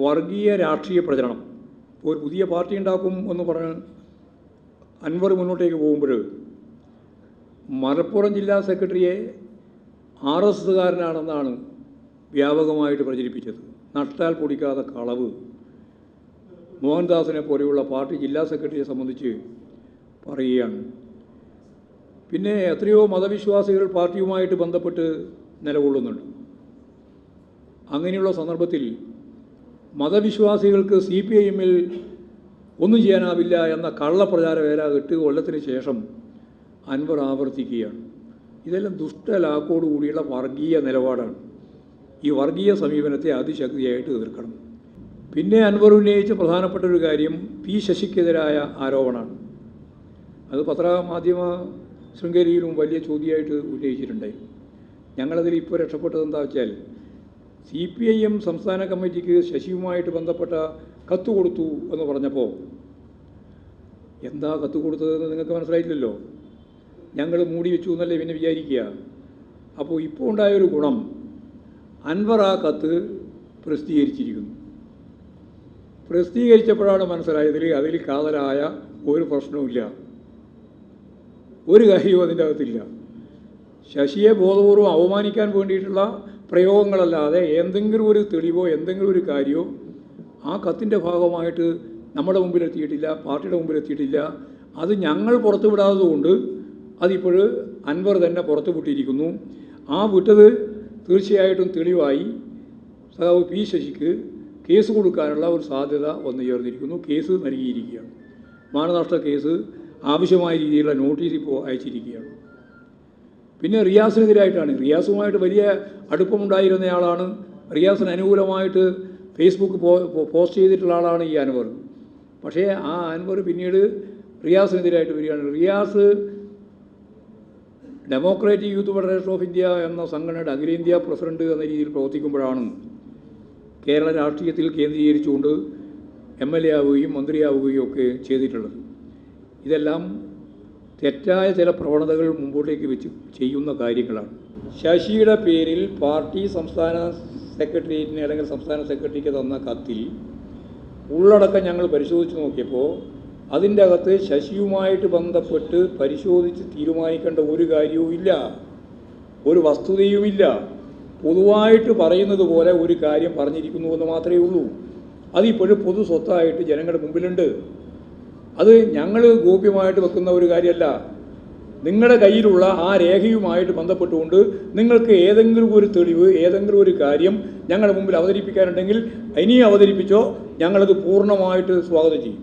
വർഗീയ രാഷ്ട്രീയ പ്രചരണം. ഒരു പുതിയ പാർട്ടി ഉണ്ടാക്കും എന്ന് പറഞ്ഞ് അൻവർ മുന്നോട്ടേക്ക് പോകുമ്പോൾ മലപ്പുറം ജില്ലാ സെക്രട്ടറിയെ ആർ എസ് എസ്സുകാരനാണെന്നാണ് വ്യാപകമായിട്ട് പ്രചരിപ്പിച്ചത്. നട്ടാൽ പൊടിക്കാത്ത കളവ്. മോഹൻദാസിനെ പോലെയുള്ള പാർട്ടി ജില്ലാ സെക്രട്ടറിയെ സംബന്ധിച്ച് പറയുകയാണ്. പിന്നെ എത്രയോ മതവിശ്വാസികൾ പാർട്ടിയുമായിട്ട് ബന്ധപ്പെട്ട് നിലകൊള്ളുന്നുണ്ട്. അങ്ങനെയുള്ള സന്ദർഭത്തിൽ മതവിശ്വാസികൾക്ക് സി പി ഐ ഒന്നും ചെയ്യാനാവില്ല എന്ന കള്ളപ്രചാര വേല എട്ട് കൊല്ലത്തിന് ശേഷം അൻവർ ആവർത്തിക്കുകയാണ്. ഇതെല്ലാം ദുഷ്ടലാക്കോടുകൂടിയുള്ള വർഗീയ നിലപാടാണ്. ഈ വർഗീയ സമീപനത്തെ അതിശക്തിയായിട്ട് എതിർക്കണം. പിന്നെ അൻവർ ഉന്നയിച്ച പ്രധാനപ്പെട്ട ഒരു കാര്യം പി ശശിക്കെതിരായ ആരോപണമാണ്. അത് പത്രമാധ്യമ ശൃംഖലയിലും വലിയ ചോദ്യമായിട്ട് ഉന്നയിച്ചിട്ടുണ്ടായി. ഞങ്ങളതിൽ ഇപ്പോൾ രക്ഷപ്പെട്ടത് എന്താ വെച്ചാൽ സി പി ഐ എം സംസ്ഥാന കമ്മിറ്റിക്ക് ശശിയുമായിട്ട് ബന്ധപ്പെട്ട കത്ത് കൊടുത്തു എന്ന് പറഞ്ഞപ്പോൾ എന്താ കത്ത് കൊടുത്തതെന്ന് നിങ്ങൾക്ക് മനസ്സിലായിട്ടില്ലല്ലോ? ഞങ്ങൾ മൂടി വെച്ചു എന്നല്ലേ പിന്നെ വിചാരിക്കുക? അപ്പോൾ ഇപ്പോൾ ഉണ്ടായൊരു ഗുണം അൻവർ ആ കത്ത് പ്രസിദ്ധീകരിച്ചിരിക്കുന്നു. പ്രസിദ്ധീകരിച്ചപ്പോഴാണ് മനസ്സിലായതിൽ അതിൽ കാതലായ ഒരു പ്രശ്നവുമില്ല ഒരു കാര്യവും അതിന്റെ അകത്തില്ല. ശശിയെ ബോധപൂർവം അവമാനിക്കാൻ വേണ്ടിയിട്ടുള്ള പ്രയോഗങ്ങളല്ലാതെ എന്തെങ്കിലും ഒരു തെളിവോ എന്തെങ്കിലും ഒരു കാര്യമോ ആ കത്തിന്റെ ഭാഗമായിട്ട് നമ്മുടെ മുമ്പിൽ എത്തിയിട്ടില്ല പാർട്ടിയുടെ മുമ്പിൽ എത്തിയിട്ടില്ല. അത് ഞങ്ങൾ പുറത്തു വിടാത്തതുകൊണ്ട് അതിപ്പോൾ അൻവർ തന്നെ പുറത്തു വിട്ടിരിക്കുന്നു. ആ വിട്ടത് തീർച്ചയായിട്ടും തെളിവായി സഖാവ് പി ശശിക്ക് കേസ് കൊടുക്കാനുള്ള ഒരു സാധ്യത വന്നു ചേർന്നിരിക്കുന്നു. കേസ് നൽകിയിരിക്കുകയാണ്. മാനനഷ്ട കേസ് ആവശ്യമായ രീതിയിലുള്ള നോട്ടീസ് ഇപ്പോൾ അയച്ചിരിക്കുകയാണ്. പിന്നെ റിയാസിനെതിരായിട്ടാണ്. റിയാസുമായിട്ട് വലിയ അടുപ്പമുണ്ടായിരുന്നയാളാണ്. റിയാസിന് അനുകൂലമായിട്ട് ഫേസ്ബുക്ക് പോസ്റ്റ് ചെയ്തിട്ടുള്ള ആളാണ് ഈ അൻവർ. പക്ഷേ ആ അൻവർ പിന്നീട് റിയാസിനെതിരായിട്ട് വരികയാണ്. Riyas democratic youth federation of India എന്ന സംഘടനയുടെ അഖിലേന്ത്യാ പ്രസിഡന്റ് എന്ന രീതിയിൽ പ്രവർത്തിക്കുമ്പോഴാണ് കേരള രാഷ്ട്രീയത്തിൽ കേന്ദ്രീകരിച്ചുകൊണ്ട് എം എൽ എ ആവുകയും മന്ത്രിയാവുകയും ഒക്കെ ചെയ്തിട്ടുള്ളത്. ഇതെല്ലാം തെറ്റായ ചില പ്രവണതകൾ മുമ്പോട്ടേക്ക് വെച്ച് ചെയ്യുന്ന കാര്യങ്ങളാണ്. ശശിയുടെ പേരിൽ പാർട്ടി സംസ്ഥാന സെക്രട്ടേറിയറ്റിന് അല്ലെങ്കിൽ സംസ്ഥാന സെക്രട്ടറിക്ക് തന്ന കത്തിൽ ഉള്ളടക്കം ഞങ്ങൾ പരിശോധിച്ച് നോക്കിയപ്പോൾ അതിന്റെ അകത്ത് ശശിയുമായിട്ട് ബന്ധപ്പെട്ട് പരിശോധിച്ച് തീരുമാനിക്കേണ്ട ഒരു കാര്യവും ഇല്ല. ഒരു വസ്തുതയുമില്ല പൊതുവായിട്ട് പറയുന്നത് പോലെ ഒരു കാര്യം പറഞ്ഞിരിക്കുന്നു എന്ന് മാത്രമേ ഉള്ളൂ. അതിപ്പോഴും പൊതു സ്വത്തായിട്ട് ജനങ്ങളുടെ മുമ്പിലുണ്ട്. അത് ഞങ്ങൾ ഗോപ്യമായിട്ട് വെക്കുന്ന ഒരു കാര്യമല്ല. നിങ്ങളുടെ കയ്യിലുള്ള ആ രേഖയുമായിട്ട് ബന്ധപ്പെട്ടുകൊണ്ട് നിങ്ങൾക്ക് ഏതെങ്കിലും ഒരു തെളിവ് ഏതെങ്കിലും ഒരു കാര്യം ഞങ്ങളുടെ മുമ്പിൽ അവതരിപ്പിക്കാനുണ്ടെങ്കിൽ ഇനിയും അവതരിപ്പിച്ചോ ഞങ്ങളത് പൂർണമായിട്ട് സ്വാഗതം ചെയ്യും.